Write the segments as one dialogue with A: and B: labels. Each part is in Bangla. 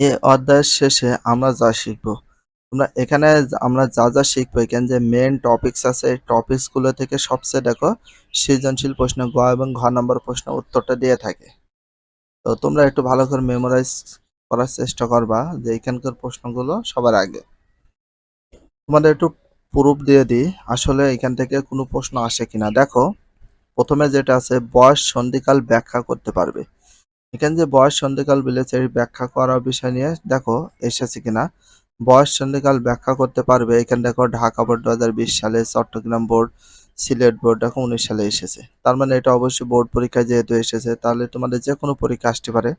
A: এ অধ্যায়ের শেষে আমরা যা শিখব। তোমরা এখানে আমরা যা যা শিখব, এখানে যে মেন টপিকস আছে, এই টপিকসগুলো থেকে সবচেয়ে দেখো, সৃজনশীল প্রশ্ন, গ এবং ঘ নম্বর প্রশ্ন উত্তরটা দিয়ে থাকে। তো তোমরা একটু ভালো করে মেমোরাইজ করার চেষ্টা করবা যে এখানকার প্রশ্নগুলো সবার আগে। তোমাদের একটু প্রুফ দিয়ে দিই, আসলে এখান থেকে কোনো প্রশ্ন আসে কিনা। দেখো, প্রথমে যেটা আছে, বয়স সন্ধিকাল ব্যাখ্যা করতে পারবে। এখানে যে বয়স সন্ধিকাল বলেছে এই ব্যাখ্যা করার বিষয় নিয়ে দেখো এসেছে কিনা। বয়স সন্ধিকাল ব্যাখ্যা করতে পারবে। এখানে দেখো ঢাকা বোর্ড দু সালে চট্টগ্রাম বোর্ড, সিলেট বোর্ড দেখো উনিশ সালে এসেছে। তার মানে এটা অবশ্যই বোর্ড পরীক্ষায় যেহেতু এসেছে, তাহলে তোমাদের যে কোনো পরীক্ষা আসতে পারে।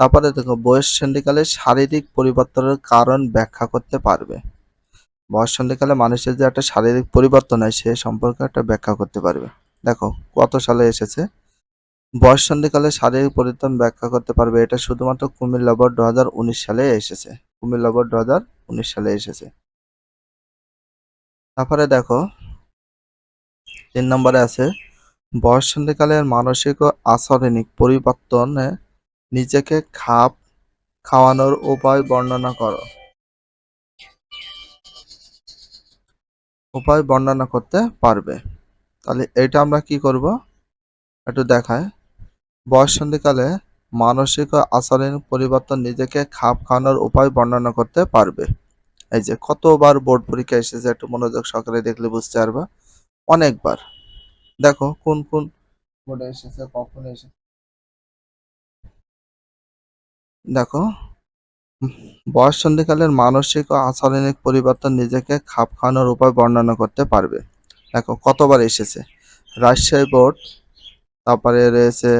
A: তারপরে দেখো বয়স সন্ধিকালে শারীরিক পরিবর্তনের কারণ ব্যাখ্যা করতে পারবে। বয়স সন্ধিকালে মানুষের যে একটা শারীরিক পরিবর্তন হয়, সে সম্পর্কে একটা ব্যাখ্যা করতে পারবে। দেখো কত সালে এসেছে? বয়স সন্ধিকালে শারীরিক পরিবর্তন ব্যাখ্যা করতে পারবে। এটা শুধুমাত্র কুমিল্লা বোর্ড দু হাজার উনিশ সালে এসেছে। কুমিল্লা বোর্ড দু হাজার উনিশ সালে এসেছে। তারপরে দেখো, তিন নম্বরে আছে, বয়স সন্ধিকালের মানসিক ও আচরণিক পরিবর্তনে নিজেকে খাপ খাওয়ানোর উপায় বর্ণনা করো। উপায় বর্ণনা করতে পারবে। তাহলে এটা আমরা কি করব? একটু দেখায়। বয়স সন্ধিকালে মানসিক ও পরিবর্তন নিজেকে খাপ খাওয়ানোর উপায় বর্ণনা করতে পারবে। এই যে, কতবার বোর্ড পরীক্ষা এসেছে, একটু মনোযোগ সহকারে দেখলে বুঝতে পারবা। অনেকবার। দেখো, কোন কোন বোর্ডে এসেছে, কখন এসেছে দেখো বয়স সন্ধিকালের মানসিক ও আচরণিক পরিবর্তন নিজেকে খাপ খাওয়ানোর উপায় বর্ণনা করতে পারবে। দেখো, কতবার এসেছে? রাজশাহী বোর্ড, তারপরে রয়েছে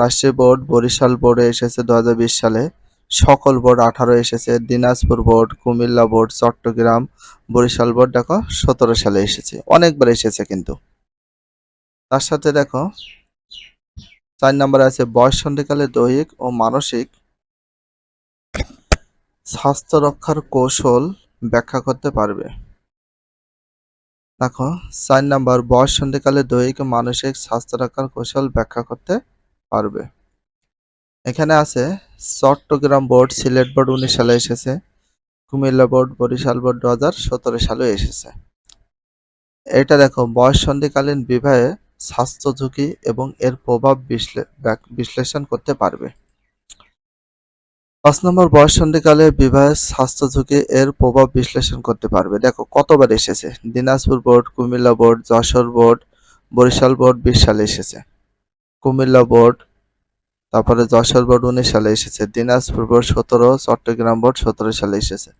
A: রাজশাহী বোর্ড বরিশাল বোর্ডে এসেছে দু হাজার বিশ সালে। সকল বোর্ড আঠারো এসেছে। Dinajpur board, Comilla board, Chattogram, Barishal board, দেখো, সতেরো সালে এসেছে। অনেকবার এসেছে কিন্তু। তার সাথে দেখো, চার নম্বরে আছে বয়স সন্ধিকালে দৈহিক ও মানসিক স্বাস্থ্য রক্ষার কৌশল ব্যাখ্যা করতে পারবে। দেখো, চার নাম্বার বয়স সন্ধিকালে দৈহিক ও মানসিক স্বাস্থ্য রক্ষার কৌশল ব্যাখ্যা করতে পারবে। এখানে আছে চট্টগ্রাম বোর্ড, সিলেট বোর্ড উনিশ সালে এসেছে, কুমিল্লা বোর্ড, বরিশাল বোর্ড দু হাজার সতেরো সালে এসেছে। এটা দেখো, বয়স সন্ধিকালীন বিবাহে স্বাস্থ্য ঝুঁকি এবং এর প্রভাব বিশ্লেষণ করতে পারবে। পাঁচ নম্বর, বয়স সন্ধিকালে বিবাহের স্বাস্থ্য ঝুঁকি এর প্রভাব বিশ্লেষণ করতে পারবে। দেখো, কতবার এসেছে? Dinajpur board, Comilla board, Jashore board, Barishal board, বিশ সালে এসেছে। কুমিল্লা বোর্ড, তারপরে যশোর বোর্ড উনিশ সালে এসেছে, দিনাজপুর বোর্ড সতেরো, চট্টগ্রাম বোর্ড সতেরো সালে এসেছে।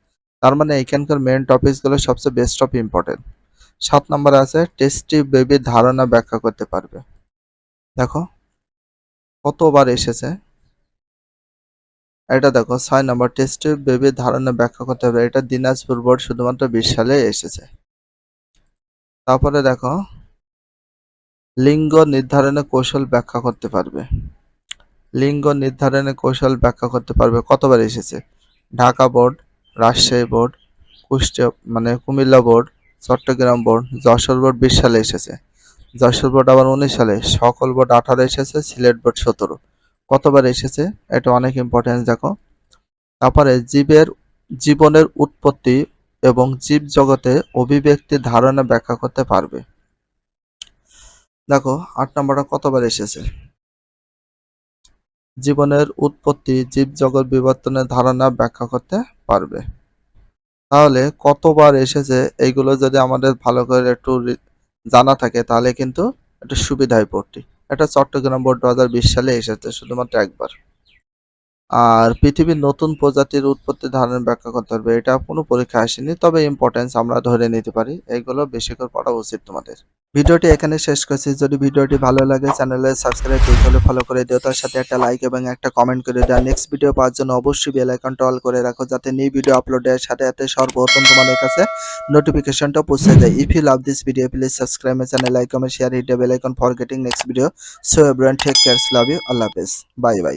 A: তার মানে এখানকার মেন টপিকসগুলো সবচেয়ে বেস্ট অফ ইম্পর্টেন্ট সাত নম্বরে আছে টেস্টি বেবির ধারণা ব্যাখ্যা করতে পারবে। দেখো, কতবার এসেছে? এটা দেখো, ছয় নম্বর টেস্টে বেবির ধারণা ব্যাখ্যা করতে হবে। এটা দিনাজপুর বোর্ড শুধুমাত্র বিশ সালে এসেছে। তারপরে দেখো লিঙ্গ নির্ধারণে কৌশল ব্যাখ্যা করতে পারবে। লিঙ্গ নির্ধারণে কৌশল ব্যাখ্যা করতে পারবে। কতবার এসেছে? ঢাকা বোর্ড, রাজশাহী বোর্ড, কুষ্টিয়া মানে Comilla board, Chattogram board, Jashore board বিশ সালে এসেছে। যশোর বোর্ড আবার উনিশ সালে, সকল বোর্ড আঠারো এসেছে, সিলেট বোর্ড সতেরো। কতবার এসেছে? এটা অনেক ইম্পর্টেন্স দেখো। তারপরে জীবের, জীবনের উৎপত্তি এবং জীব জগতে অভিব্যক্তির ধারণা ব্যাখ্যা করতে পারবে। দেখো, আট নম্বরটা কতবার এসেছে? জীবনের উৎপত্তি জীব জগৎ বিবর্তনের ধারণা ব্যাখ্যা করতে পারবে। তাহলে কতবার এসেছে? এইগুলো যদি আমাদের ভালো করে একটু জানা থাকে, তাহলে কিন্তু একটা সুবিধায় পড়তি। এটা চট্টগ্রাম বোর্ড দু হাজার বিশ সালে এসেছে শুধুমাত্র একবার। আর পৃথিবীর নতুন প্রজাতির উৎপত্তি ধারণের ব্যাখ্যা করতে পারবে এটা কোনো পরীক্ষা আসেনি, তবে ইম্পর্টেন্স আমরা ধরে নিতে পারি। এগুলো বেশি করে পড়া উচিত তোমাদের। ভিডিওটি এখানে শেষ করছি। যদি ভিডিওটি ভালো লাগে, চ্যানেলে সাবস্ক্রাইব করতে হলে ফলো করে দিও। তার সাথে একটা লাইক এবং একটা কমেন্ট করে দেওয়া নেক্সট ভিডিও পাওয়ার জন্য অবশ্যই বেল আইকনটা অল করে রাখো যাতে নিউ ভিডিও আপলোডের সাথে সাথে সর্বপ্রথম তোমাদের কাছে নোটিফিকেশনটা পৌঁছে যায়। If you love this video please subscribe my channel like comment share hit bell icon for getting next video so everyone take cares love you আল্লাহ হাফেজ বাই বাই